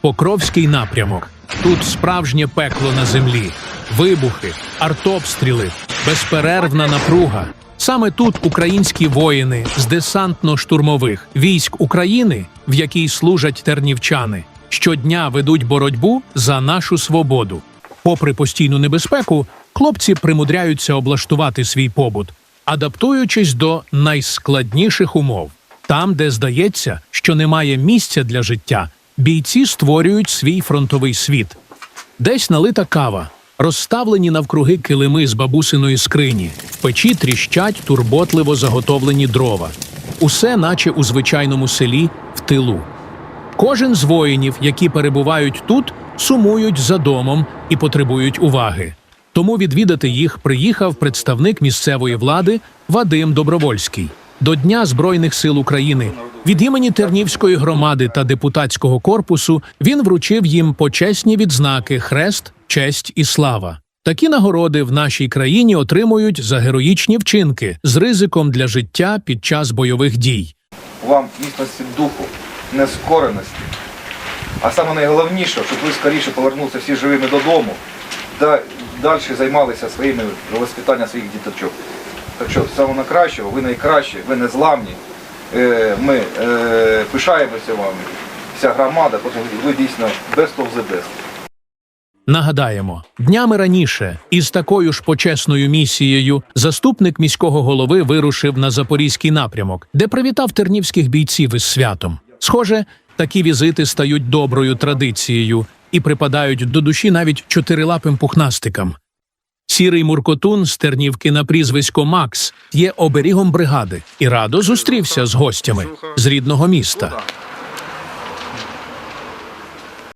Покровський напрямок. Тут справжнє пекло на землі, вибухи, артобстріли, безперервна напруга. Саме тут українські воїни з десантно-штурмових військ України, в якій служать тернівчани, щодня ведуть боротьбу за нашу свободу. Попри постійну небезпеку, хлопці примудряються облаштувати свій побут, адаптуючись до найскладніших умов. Там, де здається, що немає місця для життя, бійці створюють свій фронтовий світ. Десь налита кава, розставлені навкруги килими з бабусиної скрині, в печі тріщать турботливо заготовлені дрова. Усе, наче у звичайному селі, в тилу. Кожен з воїнів, які перебувають тут, сумують за домом і потребують уваги. Тому відвідати їх приїхав представник місцевої влади Вадим Добровольський. До Дня Збройних сил України від імені Тернівської громади та депутатського корпусу він вручив їм почесні відзнаки Хрест, честь і слава. Такі нагороди в нашій країні отримують за героїчні вчинки з ризиком для життя під час бойових дій. вам міцності духу, нескореності. А саме найголовніше, щоб ви скоріше повернулися всі живими додому та далі займалися своїми воспитанням своїх діточок. Так що всього найкращого, ви найкращі, ви незламні. Е, Ми е, пишаємося вами, вся громада, ви дійсно of the best. Нагадаємо, днями раніше із такою ж почесною місією заступник міського голови вирушив на запорізький напрямок, де привітав тернівських бійців із святом. Схоже, такі візити стають доброю традицією і припадають до душі навіть чотирилапим пухнастикам. Сірий муркотун з Тернівки на прізвисько Макс є оберігом бригади і радо зустрівся з гостями з рідного міста.